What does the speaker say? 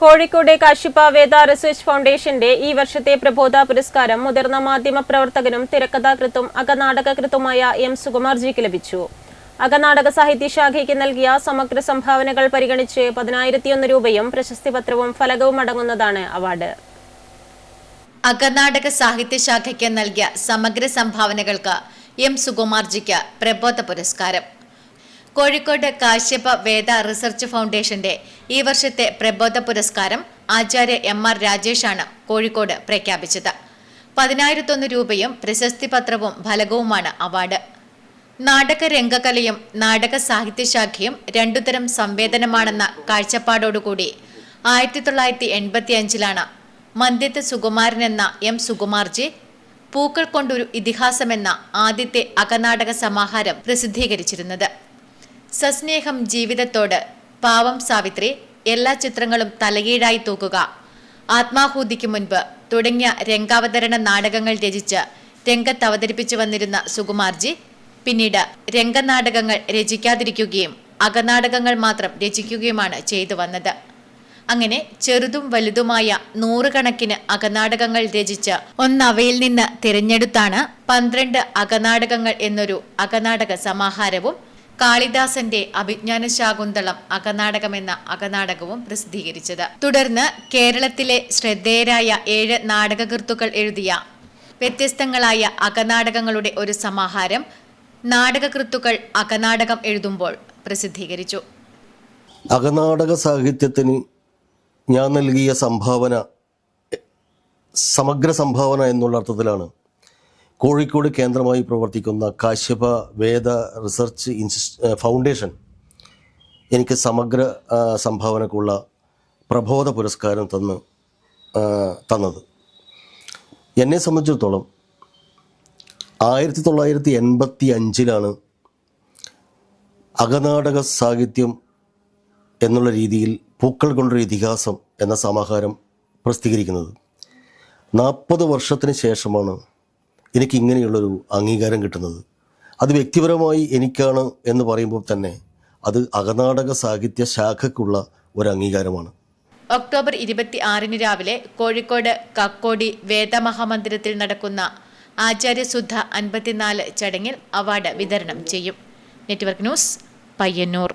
കോഴിക്കോട് കാശിപ്പ വേദ research ഫൗണ്ടേഷന്റെ ഈ വർഷത്തെ പ്രബോധ പുരസ്കാരം മുതിർന്ന മാധ്യമ പ്രവർത്തകനും തിരക്കഥാകൃത്തും അകനാടകകൃത്തുമായ എം സുകുമാർജിക്ക് ലഭിച്ചു. അകനാടക സാഹിത്യ ശാഖയ്ക്ക് നൽകിയ സമഗ്ര സംഭാവനകൾ പരിഗണിച്ച് പതിനായിരത്തിയൊന്ന് രൂപയും പ്രശസ്തി പത്രവും ഫലകവും അടങ്ങുന്നതാണ് അവാർഡ്. അകർണാടക സാഹിത്യ ശാഖയ്ക്ക് നൽകിയ സമഗ്ര സംഭാവനകൾക്ക് എം സുകുമാർജിക്ക് പ്രബോധ പുരസ്കാരം. കോഴിക്കോട് കാശ്യപ വേദ റിസർച്ച് ഫൗണ്ടേഷന്റെ ഈ വർഷത്തെ പ്രബോധ പുരസ്കാരം ആചാര്യ എം ആർ രാജേഷാണ് കോഴിക്കോട് പ്രഖ്യാപിച്ചത്. പതിനായിരത്തൊന്ന് രൂപയും പ്രശസ്തി പത്രവും ഫലകവുമാണ് അവാർഡ്. നാടക രംഗകലയും നാടക സാഹിത്യശാഖയും രണ്ടുതരം സംവേദനമാണെന്ന കാഴ്ചപ്പാടോടുകൂടി ആയിരത്തി തൊള്ളായിരത്തി എൺപത്തി അഞ്ചിലാണ് മന്ദ്യത്ത് സുകുമാരൻ എന്ന എം സുകുമാർജി പൂക്കൾ കൊണ്ടൊരു ഇതിഹാസമെന്ന ആദ്യത്തെ അകനാടക സമാഹാരം പ്രസിദ്ധീകരിച്ചിരുന്നത്. സസ്നേഹം ജീവിതത്തോട് പാവം സാവിത്രി എല്ലാ ചിത്രങ്ങളും തലകീഴായി തൂക്കുക. ആത്മാഹൂതിക്ക് മുൻപ് തുടങ്ങിയ രംഗാവതരണ നാടകങ്ങൾ രചിച്ച് രംഗത്ത് അവതരിപ്പിച്ചു വന്നിരുന്ന സുകുമാർജി പിന്നീട് രംഗനാടകങ്ങൾ രചിക്കാതിരിക്കുകയും അകനാടകങ്ങൾ മാത്രം രചിക്കുകയുമാണ് ചെയ്തു വന്നത്. അങ്ങനെ ചെറുതും വലുതുമായ നൂറുകണക്കിന് അകനാടകങ്ങൾ രചിച്ച് ഒന്നവയിൽ നിന്ന് തിരഞ്ഞെടുത്താണ് പന്ത്രണ്ട് അകനാടകങ്ങൾ എന്നൊരു അകനാടക സമാഹാരവും കാളിദാസന്റെ അഭിജ്ഞാന ശാകുന്തളം അകനാടകമെന്ന അകനാടകവും പ്രസിദ്ധീകരിച്ചത്. തുടർന്ന് കേരളത്തിലെ ശ്രദ്ധേയരായ ഏഴ് നാടകകൃത്തുക്കൾ എഴുതിയ വ്യത്യസ്തങ്ങളായ അകനാടകങ്ങളുടെ ഒരു സമാഹാരം നാടകകൃത്തുക്കൾ അകനാടകം എഴുതുമ്പോൾ പ്രസിദ്ധീകരിച്ചു. അകനാടക സാഹിത്യത്തിന് ഞാൻ നൽകിയ സംഭാവന സമഗ്ര സംഭാവന എന്നുള്ള അർത്ഥത്തിലാണ്. കോഴിക്കോട് കേന്ദ്രമായി പ്രവർത്തിക്കുന്ന Kashyapa Veda research institute foundation എനിക്ക് സമഗ്ര സംഭാവനക്കുള്ള പ്രബോധ പുരസ്കാരം തന്ന് തന്നത്. എന്നെ സംബന്ധിച്ചിടത്തോളം ആയിരത്തി തൊള്ളായിരത്തി എൺപത്തി അഞ്ചിലാണ് അകനാടക സാഹിത്യം എന്നുള്ള രീതിയിൽ പൂക്കൾ കൊണ്ടൊരു ഇതിഹാസം എന്ന സമാഹാരം പ്രസിദ്ധീകരിക്കുന്നത്. നാൽപ്പത് വർഷത്തിന് ശേഷമാണ് എനിക്ക് ഇങ്ങനെയുള്ളൊരു അംഗീകാരം കിട്ടുന്നത്. അത് വ്യക്തിപരമായി എനിക്കാണ് എന്ന് പറയുമ്പോൾ തന്നെ അത് അകനാടക സാഹിത്യ ശാഖയ്ക്കുള്ള ഒരു അംഗീകാരമാണ് ഒക്ടോബർ ഇരുപത്തി ആറിന് രാവിലെ കോഴിക്കോട് കക്കോടി വേദമഹാമന്ദിരത്തിൽ നടക്കുന്ന ആചാര്യസുദ്ധ അൻപത്തിനാല് ചടങ്ങിൽ അവാർഡ് വിതരണം ചെയ്യും. Network news Payyanur.